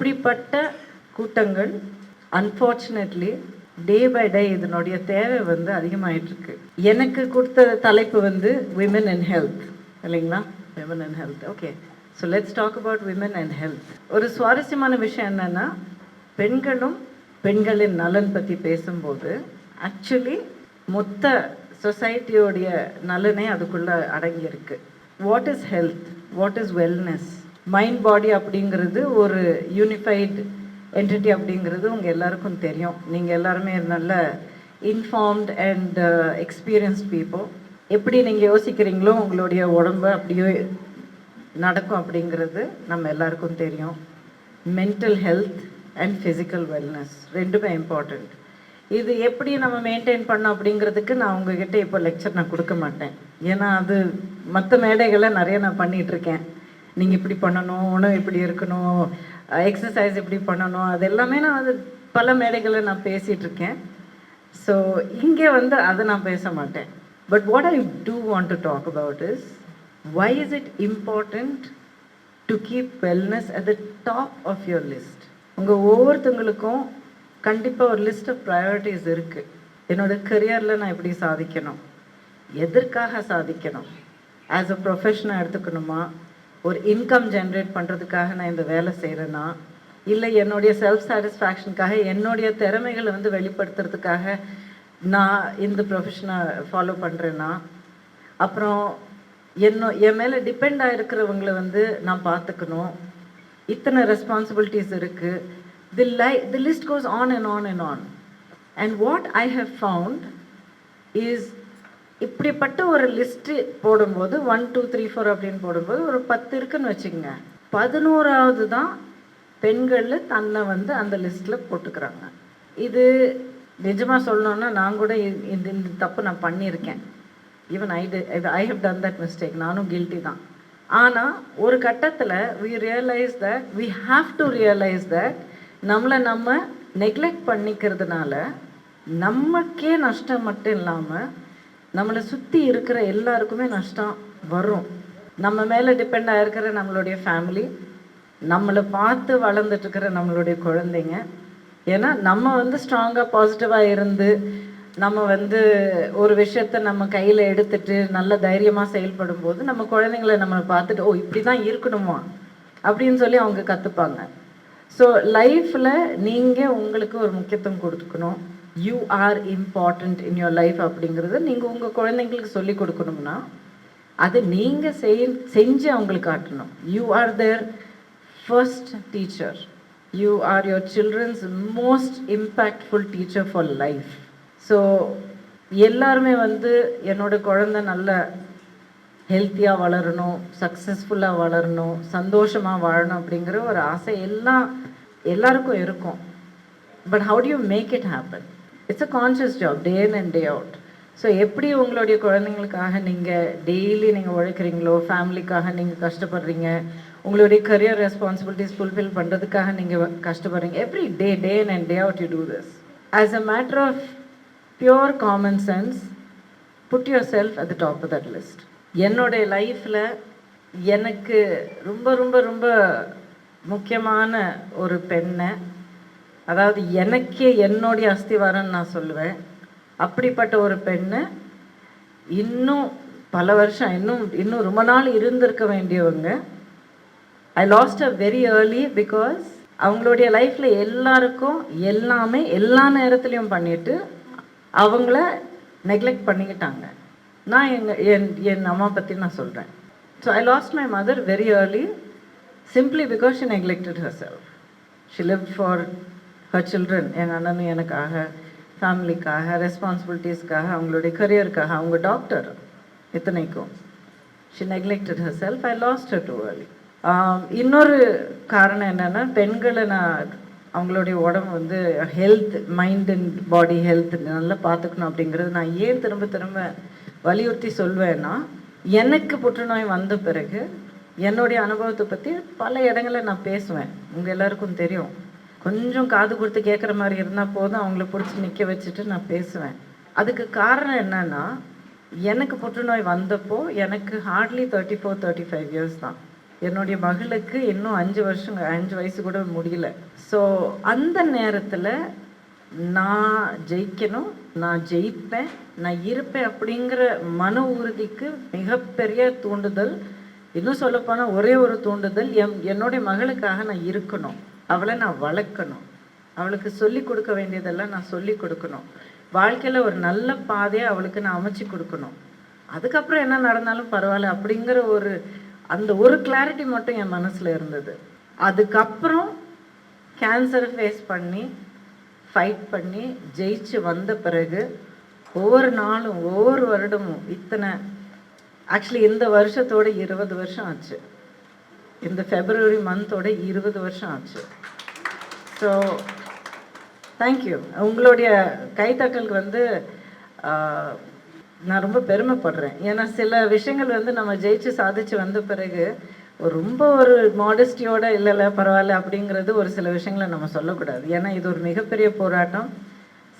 இப்படிப்பட்ட கூட்டங்கள் unfortunately day by day இதனுடைய தேவை வந்து அதிகமாயிட்டிருக்கு. எனக்கு கொடுத்த தலைப்பு வந்து விமன் அண்ட் ஹெல்த் இல்லைங்களா? Women and health okay so let's talk about women and health ஒரு சுவாரஸ்யமான விஷயம் என்னென்னா பெண்களும் பெண்களின் நலன் பற்றி பேசும்போது ஆக்சுவலி மொத்த சொசைட்டியோடைய நலனே அதுக்குள்ளே அடங்கியிருக்கு. What is health what is wellness mind body அப்படிங்கிறது ஒரு யூனிஃபைடு என்டிட்டி அப்படிங்கிறது உங்கள் எல்லாருக்கும் தெரியும். நீங்கள் எல்லாருமே நல்ல இன்ஃபார்ம்ட் அண்ட் எக்ஸ்பீரியன்ஸ்ட் பீப்புள் எப்படி நீங்கள் யோசிக்கிறீங்களோ உங்களுடைய உடம்பு அப்படியே நடக்கும் அப்படிங்கிறது நம்ம எல்லாருக்கும் தெரியும். Mental health and physical wellness ரெண்டுமே இம்பார்ட்டண்ட் இது எப்படி நம்ம மெயின்டைன் பண்ணோம் அப்படிங்கிறதுக்கு நான் உங்ககிட்ட இப்போ லெக்சர் நான் கொடுக்க மாட்டேன். ஏன்னா அது மற்ற மேடைகளை நிறைய நான் பண்ணிகிட்ருக்கேன் நீங்கள் இப்படி பண்ணணும் உணவு இப்படி இருக்கணும் எக்ஸசைஸ் இப்படி பண்ணணும் அது எல்லாமே நான் அது பல மேடைகளை நான் பேசிகிட்ருக்கேன் ஸோ இங்கே வந்து அதை நான் பேச மாட்டேன். But what I do want to talk about is why is it important to keep wellness at the top of your list உங்கள் ஒவ்வொருத்தங்களுக்கும் கண்டிப்பாக ஒரு லிஸ்ட் ஆஃப் ப்ரையாரிட்டிஸ் இருக்குது என்னோட கரியரில் நான் எப்படி சாதிக்கணும்? எதற்காக சாதிக்கணும்? ஆஸ் அ ப்ரொஃபஷனாக எடுத்துக்கணுமா? ஒரு இன்கம் ஜென்ரேட் பண்ணுறதுக்காக நான் இந்த வேலை செய்கிறேன்னா இல்லை என்னுடைய செல்ஃப் சாட்டிஸ்ஃபேக்ஷனுக்காக என்னுடைய திறமைகளை வந்து வெளிப்படுத்துறதுக்காக நான் இந்த ப்ரொஃபஷனை ஃபாலோ பண்ணுறேன்னா அப்புறம் என்னோ என் மேலே டிபெண்ட் ஆகிருக்கிறவங்களை வந்து நான் பார்த்துக்கணும். இத்தனை ரெஸ்பான்சிபிலிட்டிஸ் இருக்குது the lie the list goes on and on and on and what I have found is இப்படிப்பட்ட ஒரு லிஸ்ட்டு போடும்போது ஒன் டூ த்ரீ ஃபோர் அப்படின்னு போடும்போது ஒரு பத்து இருக்குன்னு வச்சுக்கோங்க. பதினோராவது தான் பெண்களில் தன்னை வந்து அந்த லிஸ்ட்டில் போட்டுக்கிறாங்க. இது நிஜமாக சொல்லணுன்னா நான் கூட இ- இந்த இந்த தப்பு நான் பண்ணியிருக்கேன். Even I I have done that mistake நானும் கில்ட்டி தான். ஆனால் ஒரு கட்டத்தில் we realise that we have to realise that நம்மளை நம்ம நெக்லெக்ட் பண்ணிக்கிறதுனால நமக்கே நஷ்டம் மட்டும் இல்லாமல் நம்மளை சுற்றி இருக்கிற எல்லாருக்குமே நஷ்டம் வரும். நம்ம மேலே டிபெண்ட் ஆகிருக்கிற நம்மளுடைய ஃபேமிலி நம்மளை பார்த்து வளர்ந்துட்டுருக்கிற நம்மளுடைய குழந்தைங்க. ஏன்னா நம்ம வந்து ஸ்ட்ராங்காக பாசிட்டிவாக இருந்து நம்ம வந்து ஒரு விஷயத்த நம்ம கையில் எடுத்துட்டு நல்ல தைரியமாக செயல்படும் போது நம்ம குழந்தைங்கள நம்மளை பார்த்துட்டு ஓ இப்படி தான் இருக்கணுமா? அப்படின்னு சொல்லி அவங்க கற்றுப்பாங்க ஸோ லைஃப்பில் நீங்கள் உங்களுக்கு ஒரு முக்கியத்துவம் கொடுத்துக்கணும் you are important in your life அப்படிங்கிறது நீங்கள் உங்கள் குழந்தைங்களுக்கு சொல்லி கொடுக்கணும்னா அது நீங்கள் செய் செஞ்சு அவங்களுக்கு காட்டணும். You are their first teacher you are your children's most impactful teacher for life so எல்லாருமே வந்து என்னோட குழந்தை நல்ல ஹெல்த்தியாக வளரணும் சக்ஸஸ்ஃபுல்லாக வளரணும் சந்தோஷமாக வாழணும் அப்படிங்கிற ஒரு ஆசை எல்லாம் எல்லாருக்கும் இருக்கும். But how do you make it happen it's a conscious job day in and day out so எப்படி உங்களுடைய குழந்தைங்களுக்காக நீங்கள் டெய்லி நீங்கள் உழைக்கிறீங்களோ ஃபேமிலிக்காக நீங்கள் கஷ்டப்படுறீங்க உங்களுடைய கரியர் ரெஸ்பான்சிபிலிட்டிஸ் ஃபுல்ஃபில் பண்ணுறதுக்காக நீங்கள் கஷ்டப்படுறீங்க every day day in and day out you do this as a matter of pure common sense put your self at the top of that list என்னுடைய லைஃப்பில் எனக்கு ரொம்ப ரொம்ப ரொம்ப முக்கியமான ஒரு பெண்ணை அதாவது எனக்கே என்னுடைய அஸ்திவாரம்னு நான் சொல்லுவேன். அப்படிப்பட்ட ஒரு பெண்ணை இன்னும் பல வருஷம் இன்னும் இன்னும் ரொம்ப நாள் இருந்திருக்க வேண்டியவங்க. I lost a very early because அவங்களுடைய லைஃப்பில் எல்லாருக்கும் எல்லாமே எல்லா நேரத்துலையும் பண்ணிட்டு அவங்கள நெக்லெக்ட் பண்ணிக்கிட்டாங்க. நான் எங்கள் என் என் அம்மா பற்றி நான் சொல்கிறேன் so I lost my mother very early simply because she neglected her self she live for her children எங்கள் அண்ணனும் எனக்காக ஃபேமிலிக்காக ரெஸ்பான்சிபிலிட்டிஸ்க்காக அவங்களுடைய கரியருக்காக அவங்க டாக்டர் இத்தனைக்கும். She neglected her self I lost too early இன்னொரு காரணம் என்னென்னா பெண்களை நான் அவங்களுடைய உடம்பு வந்து health mind and body health நல்லா பார்த்துக்கணும் அப்படிங்கிறது நான் ஏன் திரும்ப திரும்ப வலியுறுத்தி சொல்வேன்னா எனக்கு புற்றுநோய் வந்த பிறகு என்னுடைய அனுபவத்தை பற்றி பல இடங்களில் நான் பேசுவேன். உங்கள் எல்லாருக்கும் தெரியும். கொஞ்சம் காது கொடுத்து கேட்குற மாதிரி இருந்தால் போதும் அவங்கள பிடிச்சி நிற்க வச்சுட்டு நான் பேசுவேன். அதுக்கு காரணம் என்னன்னா எனக்கு புற்றுநோய் வந்தப்போ எனக்கு hardly thirty four thirty five years தான். என்னுடைய மகளுக்கு இன்னும் அஞ்சு வருஷம் அஞ்சு வயசு கூட முடியல. ஸோ அந்த நேரத்தில் நான் ஜெயிக்கணும் நான் ஜெயிப்பேன் நான் இருப்பேன் அப்படிங்கிற மன உறுதிக்கு மிகப்பெரிய தூண்டுதல். இன்னும் சொல்லப்போனால் ஒரே ஒரு தூண்டுதல் என் என்னுடைய மகளுக்காக நான் இருக்கணும். அவளை நான் வளர்க்கணும். அவளுக்கு சொல்லி கொடுக்க வேண்டியதெல்லாம் நான் சொல்லி கொடுக்கணும். வாழ்க்கையில் ஒரு நல்ல பாதையை அவளுக்கு நான் அமைச்சு கொடுக்கணும். அதுக்கப்புறம் என்ன நடந்தாலும் பரவாயில்ல அப்படிங்கிற ஒரு அந்த ஒரு கிளாரிட்டி மட்டும் என் மனசில் இருந்தது. அதுக்கப்புறம் கேன்சரை ஃபேஸ் பண்ணி ஃபைட் பண்ணி ஜெயிச்சு வந்த பிறகு ஒவ்வொரு நாளும் ஒவ்வொரு வருடமும் இத்தனை ஆக்சுவலி இந்த வருஷத்தோட இருபது வருஷம் ஆச்சு. இந்த ஃபெப்ரவரி மந்தோட இருபது வருஷம் ஆச்சு. ஸோ தேங்க்யூ உங்களுடைய கைத்தட்டலுக்கு வந்து நான் ரொம்ப பெருமைப்படுறேன். ஏன்னா சில விஷயங்கள் வந்து நம்ம ஜெயிச்சு சாதிச்சு வந்த பிறகு ரொம்ப ஒரு மாடஸ்டியோட இல்லைல்ல பரவாயில்ல அப்படிங்கிறது ஒரு சில விஷயங்களை நம்ம சொல்லக்கூடாது. ஏன்னா இது ஒரு மிகப்பெரிய போராட்டம்.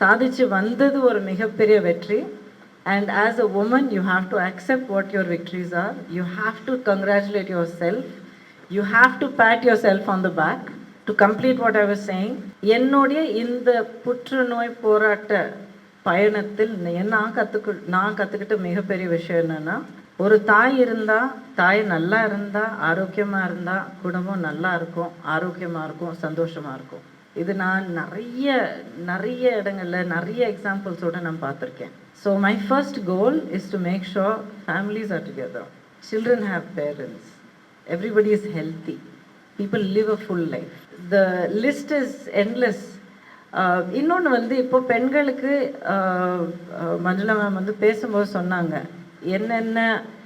சாதிச்சு வந்தது ஒரு மிகப்பெரிய வெற்றி. And as a woman you have to accept what your victories are you have to congratulate your self you have to pat your self on the back to complete what I was saying என்னுடைய இந்த புற்றுநோய் போராட்ட பயணத்தில் நான் கற்றுக்கு நான் கற்றுக்கிட்ட மிகப்பெரிய விஷயம் என்னென்னா ஒரு தாய் இருந்தால் தாய் நல்லா இருந்தால் ஆரோக்கியமாக இருந்தால் குடும்பம் நல்லா இருக்கும் ஆரோக்கியமாக இருக்கும் சந்தோஷமாக இருக்கும். இது நான் நிறைய நிறைய இடங்கள்ல நிறைய எக்ஸாம்பிள்ஸோட நான் பார்த்துருக்கேன். So my first goal is to make sure families are together children have parents everybody is healthy people live a full life the list is endless இன்னொன்று வந்து இப்போ பெண்களுக்கு uh, uh மஞ்சுளா மேம் வந்து பேசும்போது சொன்னாங்க என்னென்ன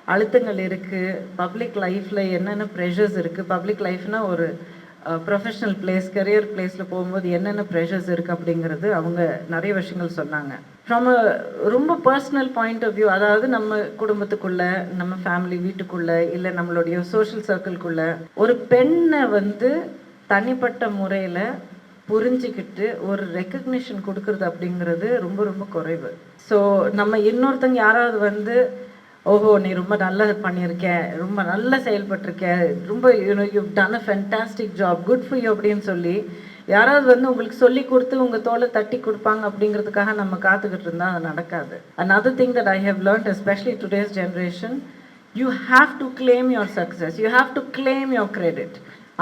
அழுத்தங்கள் இருக்குது பப்ளிக் லைஃப்பில் என்னென்ன ப்ரெஷர்ஸ் இருக்குது பப்ளிக் லைஃப்னால் ஒரு ப்ரொஃபஷனல் பிளேஸ் கரியர் பிளேஸில் போகும்போது என்னென்ன ப்ரெஷர்ஸ் இருக்குது அப்படிங்கிறது அவங்க நிறைய விஷயங்கள் சொன்னாங்க. ஃப்ரம் அ ரொம்ப பர்சனல் பாயிண்ட் ஆஃப் வியூ அதாவது நம்ம குடும்பத்துக்குள்ள நம்ம ஃபேமிலி வீட்டுக்குள்ள இல்லை நம்மளுடைய சோஷியல் சர்க்கிள்குள்ள ஒரு பெண்ணை வந்து தனிப்பட்ட முறையில் புரிஞ்சுக்கிட்டு ஒரு ரெக்கக்னிஷன் கொடுக்கறது அப்படிங்கிறது ரொம்ப ரொம்ப குறைவு. ஸோ நம்ம இன்னொருத்தங்க யாராவது வந்து ஓஹோ நீ ரொம்ப நல்லா பண்ணியிருக்க. ரொம்ப நல்லா செயல்பட்டிருக்க. ரொம்ப you know you done a fantastic job good for you அப்படின்னு சொல்லி யாராவது வந்து உங்களுக்கு சொல்லி கொடுத்து உங்கள் தோலை தட்டி கொடுப்பாங்க அப்படிங்கிறதுக்காக நம்ம காத்துக்கிட்டு இருந்தால் அது நடக்காது. Other thing that I have learned especially today's generation you have to claim your success you have to claim your credit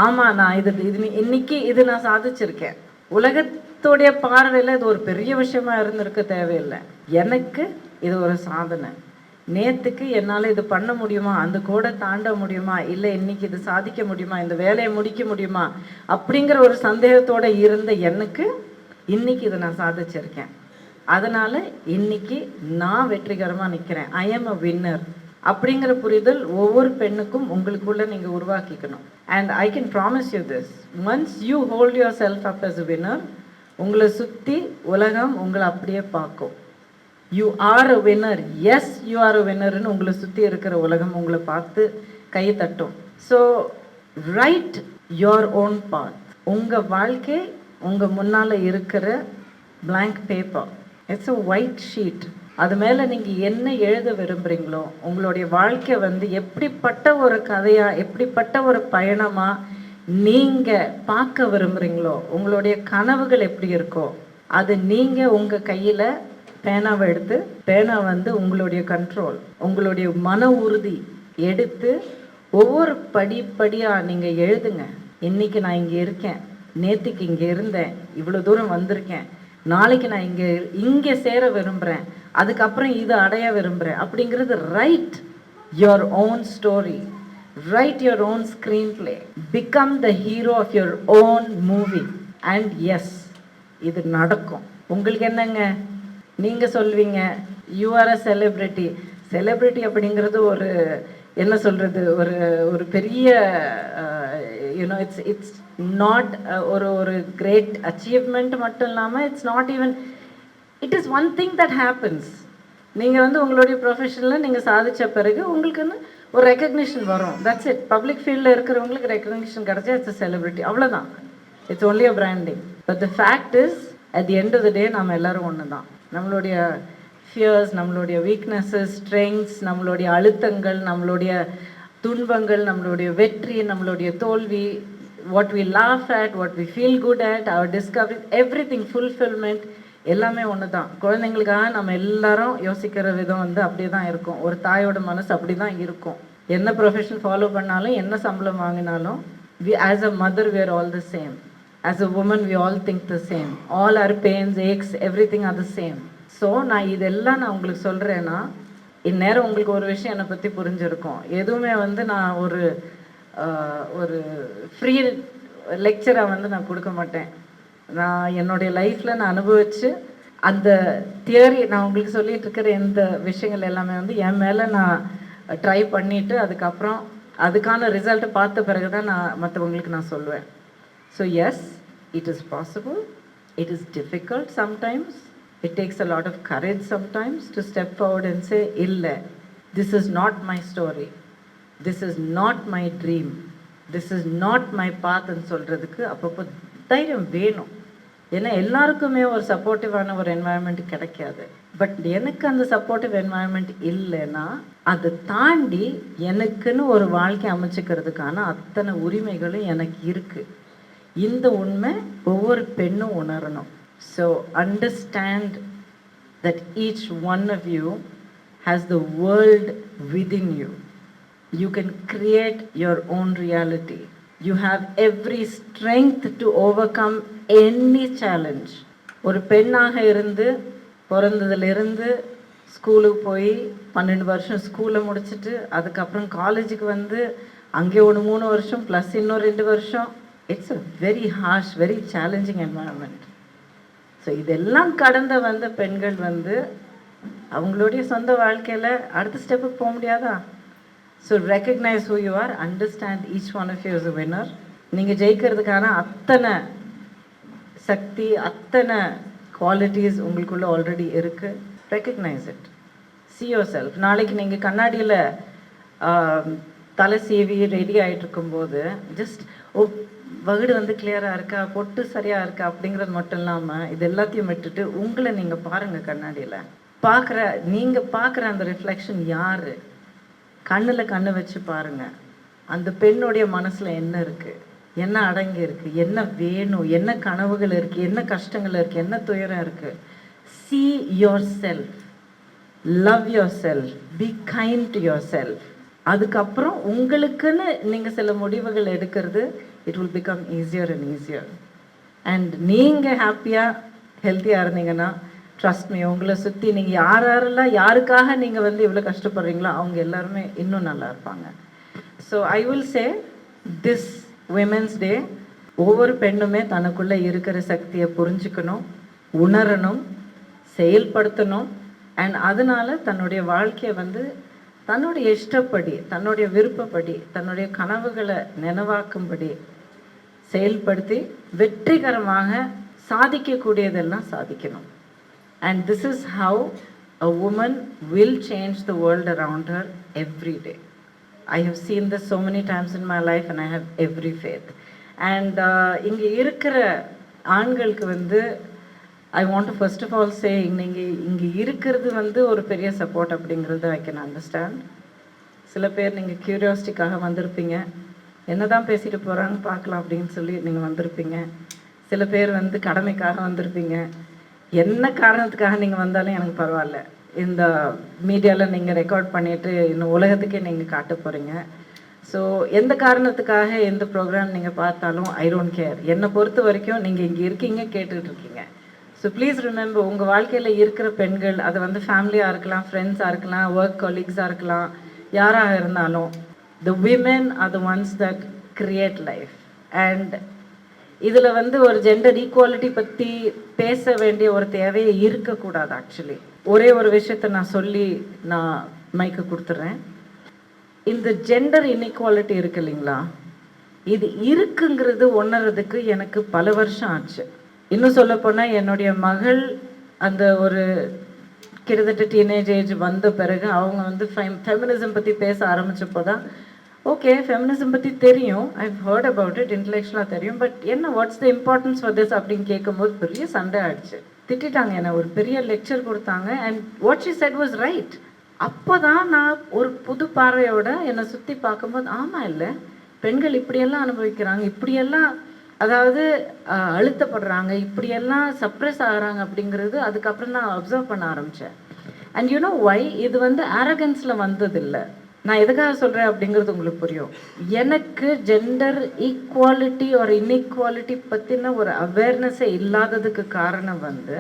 ஆமாம் நான் இது இது இன்னைக்கு இது நான் சாதிச்சிருக்கேன். உலகத்தோடைய பார்வையில் இது ஒரு பெரிய விஷயமா இருந்திருக்க தேவையில்லை. எனக்கு இது ஒரு சாதனை. நேற்றுக்கு என்னால் இது பண்ண முடியுமா? அந்த கோடை தாண்ட முடியுமா? இல்லை இன்னைக்கு இது சாதிக்க முடியுமா? இந்த வேலையை முடிக்க முடியுமா? அப்படிங்கிற ஒரு சந்தேகத்தோடு இருந்த எனக்கு இன்னைக்கு இதை நான் சாதிச்சிருக்கேன். அதனால் இன்னைக்கு நான் வெற்றிகரமாக நிற்கிறேன் ஐ எம் அ வின்னர் அப்படிங்கிற புரிதல் ஒவ்வொரு பெண்ணுக்கும் உங்களுக்குள்ள நீங்கள் உருவாக்கிக்கணும். And I can promise you this once you hold your self up as winner உங்களை சுற்றி உலகம் உங்களை அப்படியே பார்க்கும். You are a winner yes you are a வின்னர்னு உங்களை சுற்றி இருக்கிற உலகம் உங்களை பார்த்து கை தட்டும். So write your own path உங்கள் வாழ்க்கை உங்கள் முன்னால் இருக்கிற blank paper it's a white sheet அது மேலே நீங்கள் என்ன எழுத விரும்புகிறீங்களோ உங்களுடைய வாழ்க்கை வந்து எப்படிப்பட்ட ஒரு கதையாக எப்படிப்பட்ட ஒரு பயணமாக நீங்கள் பார்க்க விரும்புகிறீங்களோ உங்களுடைய கனவுகள் எப்படி இருக்கோ அது நீங்கள் உங்கள் கையில் பேனாவை எடுத்து பேனா வந்து உங்களுடைய கண்ட்ரோல் உங்களுடைய மன உறுதி எடுத்து ஒவ்வொரு படி படியாக நீங்கள் எழுதுங்க. இன்றைக்கி நான் இங்கே இருக்கேன் நேற்றுக்கு இங்கே இருந்தேன் இவ்வளோ தூரம் வந்திருக்கேன் நாளைக்கு நான் இங்கே இங்கே சேர விரும்புகிறேன் அதுக்கப்புறம் இதை அடைய விரும்புகிறேன் அப்படிங்கிறது write your own story write your own screenplay become the hero of your own movie and yes இது நடக்கும். உங்களுக்கு என்னங்க? நீங்க சொல்வீங்க. You are a celebrity celebrity அப்படிங்கிறது ஒரு என்ன சொல்றது ஒரு ஒரு பெரிய யூனோ இட்ஸ் இட்ஸ் நாட் ஒரு ஒரு கிரேட் அச்சீவ்மெண்ட் மட்டும் இல்லாமல் it's not even it is one thing that happens நீங்கள் வந்து உங்களுடைய ப்ரொஃபஷனில் நீங்கள் சாதித்த பிறகு உங்களுக்குன்னு ஒரு ரெக்கக்னிஷன் வரும். தட்ஸ் இட் பப்ளிக் ஃபீல்டில் இருக்கிறவங்களுக்கு ரெக்கக்னிஷன் கிடைச்சா இட்ஸ் செலிபிரிட்டி அவ்வளோதான் it's only a branding but the fact is at the end of the day நம்ம எல்லாரும் ஒன்று தான் நம்மளுடைய ஃபியர்ஸ் நம்மளுடைய வீக்னஸஸ் ஸ்ட்ரெங்ஸ் நம்மளுடைய அழுத்தங்கள் நம்மளுடைய துன்பங்கள் நம்மளுடைய வெற்றி நம்மளுடைய தோல்வி what we laugh at what we feel good at our discovery every thing fulfilment எல்லாமே ஒன்று தான் குழந்தைங்களுக்காக நம்ம எல்லாரும் யோசிக்கிற விதம் வந்து அப்படியே தான் இருக்கும். ஒரு தாயோட மனசு அப்படி தான் இருக்கும். என்ன ப்ரொஃபஷன் ஃபாலோ பண்ணாலும் என்ன சம்பளம் வாங்கினாலும் we as a mother were all the same as a woman we all think the same all are pains aches every thing are the same so நான் இதெல்லாம் நான் உங்களுக்கு சொல்கிறேன்னா இந்நேரம் உங்களுக்கு ஒரு விஷயம் என்னை பற்றி புரிஞ்சிருக்கும். எதுவுமே வந்து நான் ஒரு ஒரு ஃப்ரீ லெக்சரை வந்து நான் கொடுக்க மாட்டேன். நான் என்னுடைய லைஃப்பில் நான் அனுபவித்து அந்த தியரி நான் உங்களுக்கு சொல்லிட்டு இருக்கிற இந்த விஷயங்கள் எல்லாமே வந்து என் மேலே நான் ட்ரை பண்ணிவிட்டு அதுக்கப்புறம் அதுக்கான ரிசல்ட்டை பார்த்த பிறகு தான் நான் மற்றவங்களுக்கு நான் சொல்லுவேன் so yes it is possible it is difficult sometimes it takes a lot of courage sometimes to step forward and say, இல்லை this is not my story this is not my dream this is not my பாத்ன்னு சொல்கிறதுக்கு அப்பப்போ தைரியம் வேணும். ஏன்னா எல்லாருக்குமே ஒரு சப்போர்ட்டிவான ஒரு environment கிடைக்காது. பட் எனக்கு அந்த சப்போர்ட்டிவ் என்வாயன்மெண்ட் இல்லைன்னா அதை தாண்டி எனக்குன்னு ஒரு வாழ்க்கை அமைச்சுக்கிறதுக்கான அத்தனை உரிமைகளும் எனக்கு இருக்குது இந்த உண்மை ஒவ்வொரு பெண்ணும் உணரணும். So understand that each one of you has the within you you can create your own reality you have every strength to overcome any challenge ஒரு பெண்ணாக இருந்து பிறந்ததுலேருந்து ஸ்கூலுக்கு போய் பன்னெண்டு வருஷம் ஸ்கூலில் முடிச்சுட்டு அதுக்கப்புறம் காலேஜுக்கு வந்து அங்கே ஒரு மூணு வருஷம் ப்ளஸ் இன்னும் ரெண்டு வருஷம் it's a very harsh very challenging environment so இதெல்லாம் கடந்த வந்த பெண்கள் வந்து அவங்களுடைய சொந்த வாழ்க்கையில் அடுத்த ஸ்டெப்புக்கு போக முடியாதா? So recognise who you are understand each one of you is winner நீங்கள் ஜெயிக்கிறதுக்கான அத்தனை சக்தி அத்தனை குவாலிட்டிஸ் உங்களுக்குள்ள ஆல்ரெடி இருக்குது recognise it see your self நாளைக்கு நீங்கள் கண்ணாடியில் தலை சீவி ரெடி ஆகிட்டு இருக்கும்போது ஜஸ்ட் ஓ வகுடு வந்து கிளியராக இருக்கா? பொட்டு சரியாக இருக்கா? அப்படிங்கிறது மட்டும் இல்லாமல் இது எல்லாத்தையும் விட்டுட்டு உங்களை நீங்கள் பாருங்கள் கண்ணாடியில். பார்க்குற நீங்கள் பார்க்குற அந்த ரிஃப்ளெக்ஷன் யார்? கண்ணில் கண்ணை வச்சு பாருங்க. அந்த பெண்ணுடைய மனசில் என்ன இருக்குது என்ன அடங்கி இருக்கு? என்ன வேணும்? என்ன கனவுகள் இருக்குது என்ன கஷ்டங்கள் இருக்குது என்ன துயரம் இருக்குது your self love your self be kind to your self அதுக்கப்புறம் உங்களுக்குன்னு நீங்கள் சில முடிவுகள் எடுக்கிறது it will become easier and easier and நீங்கள் ஹாப்பியாக ஹெல்த்தியாக இருந்தீங்கன்னா ட்ரஸ்ட் மீ உங்களை சுற்றி நீங்கள் யார் யாரெல்லாம் யாருக்காக நீங்கள் வந்து இவ்வளோ கஷ்டப்படுறீங்களோ அவங்க எல்லாருமே இன்னும் நல்லா இருப்பாங்க. So I will say this women's day ஒவ்வொரு பெண்ணுமே தனக்குள்ளே இருக்கிற சக்தியை புரிஞ்சுக்கணும் உணரணும் செயல்படுத்தணும் அண்ட் அதனால் தன்னுடைய வாழ்க்கையை வந்து தன்னுடைய இஷ்டப்படி தன்னுடைய விருப்பப்படி தன்னுடைய கனவுகளை நினைவாக்கும்படி செயல்படுத்தி வெற்றிகரமாக சாதிக்கக்கூடியதெல்லாம் சாதிக்கணும். And this is how a woman will change the world around her every day I have seen the so many times in my life and I have every faith and இங்கே இருக்கிற ஆண்களுக்கு வந்து I want to first of all say நீங்கள் இங்கே இருக்கிறது வந்து ஒரு பெரிய சப்போர்ட் அப்படிங்கிறது ஐ கேன் அண்டர்ஸ்டாண்ட் சில பேர் நீங்கள் க்யூரியாசிட்டிக்காக வந்திருப்பீங்க. என்ன தான் பேசிட்டு போகிறாங்க பார்க்கலாம் அப்படின்னு சொல்லி நீங்கள் வந்திருப்பீங்க. சில பேர் வந்து கடமைக்காக வந்திருப்பீங்க. என்ன காரணத்துக்காக நீங்கள் வந்தாலும் எனக்கு பரவாயில்ல. இந்த மீடியாவில் நீங்கள் ரெக்கார்ட் பண்ணிவிட்டு இன்னும் உலகத்துக்கே நீங்கள் காட்ட போகிறீங்க ஸோ எந்த காரணத்துக்காக எந்த ப்ரோக்ராம் நீங்கள் பார்த்தாலும் ஐ டோன்ட் கேர் என்னை பொறுத்த வரைக்கும் நீங்கள் இங்கே இருக்கீங்க கேட்டுட்டு இருக்கீங்க. ஸோ ப்ளீஸ் ரிமெம்பர் உங்கள் வாழ்க்கையில் இருக்கிற பெண்கள் அது வந்து ஃபேமிலியாக இருக்கலாம் ஃப்ரெண்ட்ஸாக இருக்கலாம் ஒர்க் கொலீக்ஸாக இருக்கலாம் யாராக இருந்தாலும் the women are the ones that create life and இதில் வந்து ஒரு ஜெண்டர் ஈக்குவாலிட்டி பற்றி பேச வேண்டிய ஒரு தேவையே இருக்கக்கூடாது ஆக்சுவலி ஒரே ஒரு விஷயத்த நான் சொல்லி நான் மைக்கு கொடுத்துட்றேன் இந்த ஜெண்டர் இன்இக்வாலிட்டி இருக்கு இல்லைங்களா? இது இருக்குங்கிறது உணர்றதுக்கு எனக்கு பல வருஷம் ஆச்சு. இன்னும் சொல்லப்போனால் என்னுடைய மகள் அந்த ஒரு கிட்டத்தட்ட டீனேஜ் ஏஜ் வந்த பிறகு அவங்க வந்து ஃபெமினிசம் பற்றி பேச ஆரம்பித்தப்போ தான் ஓகே ஃபெமினிசம் பற்றி தெரியும். ஐ ஹர்ட் அபவுட் இட் இன்டலெக்சுவலாக தெரியும். பட் என்ன what's the importance for this அப்படின்னு கேட்கும்போது பெரிய சண்டை ஆயிடுச்சு. திட்டிட்டாங்க என்ன ஒரு பெரிய லெக்சர் கொடுத்தாங்க. And what she said was right அப்போ தான் நான் ஒரு புது பார்வையோட என்னை சுற்றி பார்க்கும்போது ஆமாம் இல்லை பெண்கள் இப்படியெல்லாம் அனுபவிக்கிறாங்க இப்படியெல்லாம் அதாவது அழுத்தப்படுறாங்க இப்படியெல்லாம் சப்ரெஸ் ஆகிறாங்க அப்படிங்கிறது அதுக்கப்புறம் நான் அப்சர்வ் பண்ண ஆரம்பித்தேன் அண்ட் யூனோ ஒய் இது வந்து அரகன்ஸில் வந்ததில்லை. நான் எதுக்காக சொல்கிறேன் அப்படிங்கிறது உங்களுக்கு புரியும். எனக்கு ஜெண்டர் ஈக்குவாலிட்டி ஒரு இன்இக்வாலிட்டி பற்றின ஒரு அவேர்னஸே இல்லாததுக்கு காரணம் வந்து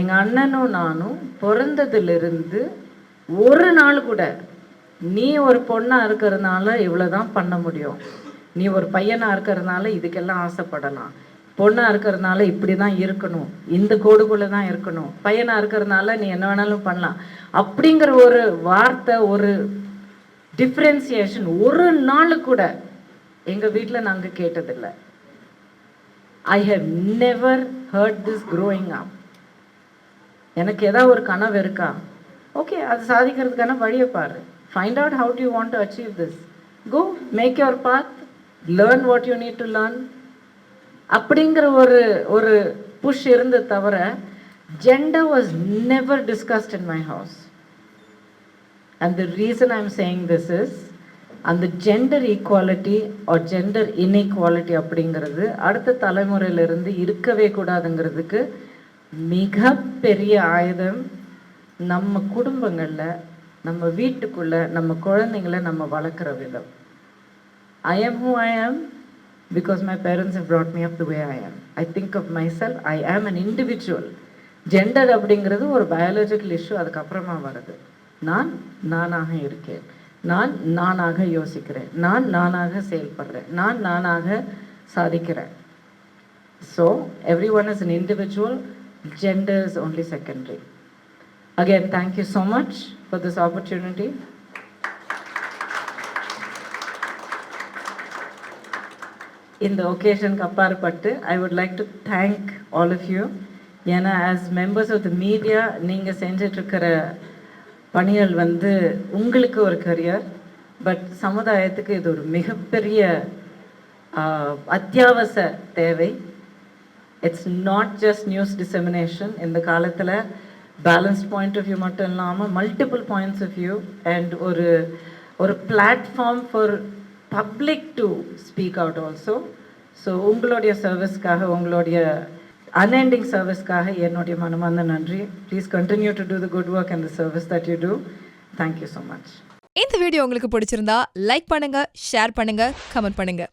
எங்கள் அண்ணனும் நானும் பிறந்ததுலேருந்து ஒரு நாள் கூட நீ ஒரு பொண்ணாக இருக்கிறதுனால இவ்வளோ தான் பண்ண முடியும். நீ ஒரு பையனாக இருக்கிறதுனால இதுக்கெல்லாம் ஆசைப்படலாம். பொண்ணாக இருக்கிறதுனால இப்படி தான் இருக்கணும். இந்த கோடுக்குள்ளே தான் இருக்கணும். பையனாக இருக்கிறதுனால நீ என்ன வேணாலும் பண்ணலாம். அப்படிங்கிற ஒரு வார்த்தை ஒரு டிஃப்ரென்சியேஷன் ஒரு நாள் கூட எங்கள் வீட்டில் நாங்கள் கேட்டதில்லை. I have never heard this growing up எனக்கு ஏதாவது ஒரு கனவு இருக்கா? ஓகே அது சாதிக்கிறதுக்கான வழியை பாரு. Find out how to you want to achieve this go make your path learn what you need to learn அப்படிங்கிற ஒரு ஒரு புஷ் இருந்து தவிர gender was never discussed in my house and the reason I'm saying this is அந்த gender equality or gender inequality அப்படிங்கிறது அடுத்த தலைமுறையிலிருந்து இருக்கவே கூடாதுங்கிறதுக்கு மிகப்பெரிய ஆயுதம் நம்ம குடும்பங்களில் நம்ம வீட்டுக்குள்ளே நம்ம குழந்தைங்கள நம்ம வளர்க்குற விதம். I am who I am because my parents have brought me up the way I am. I think of myself, I am an individual. Gender அப்படிங்கிறது ஒரு பயாலஜிக்கல் இஷ்யூ அதுக்கப்புறமா வருது நான் நானாக இருக்கேன் நான் நானாக யோசிக்கிறேன் நான் நானாக செயல்படுறேன் நான் நானாக சாதிக்கிறேன் so every one is an individual gender is only secondary again thank you so much for this opportunity இந்த ஒகேஷனுக்கு அப்பாற்பட்டு I would like to thank all of you ஏன்னா as members of the media நீங்கள் செஞ்சிட்ருக்கிற பணிகள் வந்து உங்களுக்கு ஒரு கரியர் பட் சமுதாயத்துக்கு இது ஒரு மிகப்பெரிய அத்தியாவச அத்தியாவசிய தேவை. It's not just news dissemination இந்த காலத்தில் பேலன்ஸ்ட் பாயிண்ட் ஆஃப் வியூ மட்டும் இல்லாமல் multiple points of view and ஒரு ஒரு platform for public to speak out also so உங்களுடைய சர்வீஸ்க்காக உங்களுடைய அன்எண்டிங் சர்வீஸ்க்காக என்னுடைய மனமார்ந்த நன்றி. Please continue to do the good work and the service that you do thank you so much இந்த வீடியோ உங்களுக்கு பிடிச்சிருந்தா லைக் பண்ணுங்க ஷேர் பண்ணுங்க கமெண்ட் பண்ணுங்க.